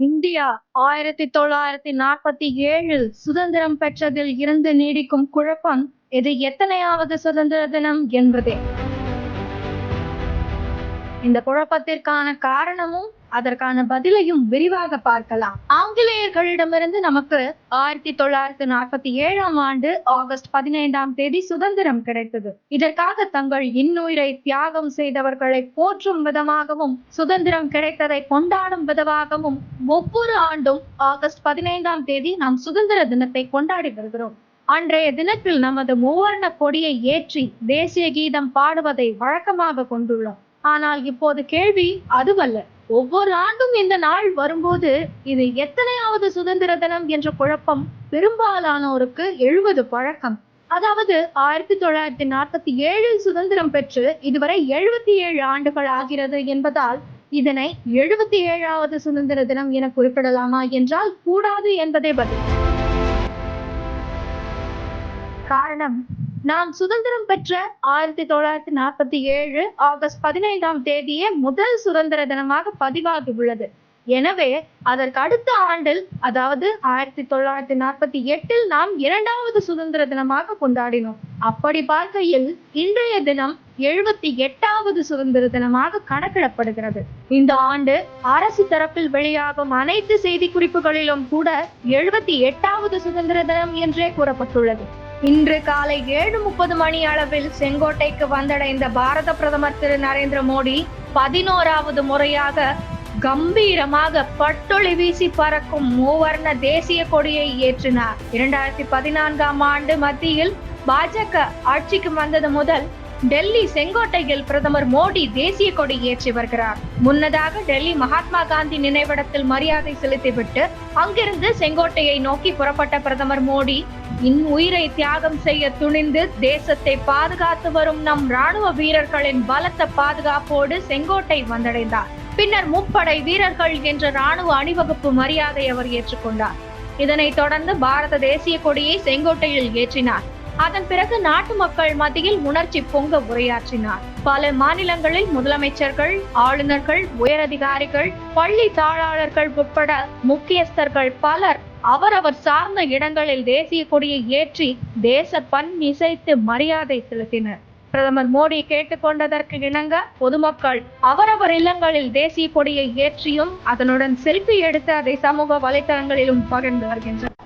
India ஆயிரத்தி தொள்ளாயிரத்தி நாற்பத்தி ஏழில் சுதந்திரம் பெற்றதில் இருந்து நீடிக்கும் குழப்பம் இது எத்தனையாவது சுதந்திர தினம் என்பதே. இந்த குழப்பத்திற்கான காரணமும் அதற்கான பதிலையும் விரிவாக பார்க்கலாம். ஆங்கிலேயர்களிடமிருந்து நமக்கு ஆயிரத்தி தொள்ளாயிரத்தி நாற்பத்தி ஏழாம் ஆண்டு ஆகஸ்ட் பதினைந்தாம் தேதி சுதந்திரம் கிடைத்தது. இதற்காக தங்கள் இன்னுயிரை தியாகம் செய்தவர்களை போற்றும் விதமாகவும் சுதந்திரம் கிடைத்ததை கொண்டாடும் விதமாகவும் ஒவ்வொரு ஆண்டும் ஆகஸ்ட் பதினைந்தாம் தேதி நாம் சுதந்திர தினத்தை கொண்டாடி வருகிறோம். அன்றைய தினத்தில் நமது மூவர்ண கொடியை ஏற்றி தேசிய கீதம் பாடுவதை வழக்கமாக கொண்டுள்ளோம். ஆனால் இப்போது கேள்வி அதுவல்ல. ஒவ்வொரு ஆண்டும் இந்த நாள் வரும்போது இது எத்தனையாவது சுதந்திர தினம் என்ற குழப்பம் பெரும்பாலானோருக்கு எழுவது பழக்கம். அதாவது ஆயிரத்தி தொள்ளாயிரத்தி நாற்பத்தி ஏழில் சுதந்திரம் பெற்று இதுவரை எழுபத்தி ஏழு ஆண்டுகள் ஆகிறது என்பதால் இதனை எழுபத்தி ஏழாவது சுதந்திர தினம் என குறிப்பிடலாமா என்றால் கூடாது என்பதே பதில். காரணம். நாம் சுதந்திரம் பெற்ற ஆயிரத்தி தொள்ளாயிரத்தி நாற்பத்தி ஏழு ஆகஸ்ட் பதினைந்தாம் தேதியே முதல் சுதந்திர தினமாக பதிவாகி உள்ளது. எனவே அதற்கு அடுத்த ஆண்டில் அதாவது ஆயிரத்தி தொள்ளாயிரத்தி நாற்பத்தி எட்டில் நாம் இரண்டாவது சுதந்திர தினமாக கொண்டாடினோம். அப்படி பார்க்கையில் இன்றைய தினம் எழுபத்தி எட்டாவது சுதந்திர தினமாக கணக்கிடப்படுகிறது. இந்த ஆண்டு அரசு தரப்பில் வெளியாகும் அனைத்து செய்தி குறிப்புகளிலும் கூட எழுபத்தி எட்டாவது சுதந்திர தினம் என்றே கூறப்பட்டுள்ளது. இன்று காலை ஏழு முப்பது மணி அளவில் செங்கோட்டைக்கு வந்தடைந்த பாரத பிரதமர் திரு நரேந்திர மோடி பதினோராவது முறையாக கம்பீரமாக பட்டொளி வீசி பறக்கும் மூவர்ண தேசிய கொடியை ஏற்றினார். இரண்டாயிரத்தி பதினான்காம் ஆண்டு மத்தியில் பாஜக ஆட்சிக்கு வந்தது முதல் டெல்லி செங்கோட்டையில் பிரதமர் மோடி தேசிய கொடி ஏற்றி வருகிறார். முன்னதாக டெல்லி மகாத்மா காந்தி நினைவிடத்தில் மரியாதை செலுத்திவிட்டு அங்கிருந்து செங்கோட்டையை நோக்கி புறப்பட்ட பிரதமர் மோடி இன் உயிரை தியாகம் செய்ய துணிந்து தேசத்தை பாதுகாத்து வரும் நம் ராணுவ வீரர்களின் பலத்த பாதுகாப்போடு செங்கோட்டை வந்தடைந்தார். பின்னர் முப்படை வீரர்கள் என்ற ராணுவ அணிவகுப்பு மரியாதை அவர் ஏற்றுக்கொண்டார். இதனைத் தொடர்ந்து பாரத தேசிய கொடியை செங்கோட்டையில் ஏற்றினார். அதன் பிறகு நாட்டு மக்கள் மத்தியில் உணர்ச்சி பொங்க உரையாற்றினார். பல மாநிலங்களில் முதலமைச்சர்கள் ஆளுநர்கள் உயரதிகாரிகள் பள்ளி தாளாளர்கள் உட்பட முக்கியஸ்தர்கள் பலர் அவரவர் சார்ந்த இடங்களில் தேசிய கொடியை ஏற்றி தேச பண் இசைத்து மரியாதை செலுத்தினர். பிரதமர் மோடி கேட்டுக்கொண்டதற்கு இணங்க பொதுமக்கள் அவரவர் இல்லங்களில் தேசிய கொடியை ஏற்றியும் அதனுடன் செல்ஃபி எடுத்து அதை சமூக வலைதளங்களிலும் பகிர்ந்து வருகின்றனர்.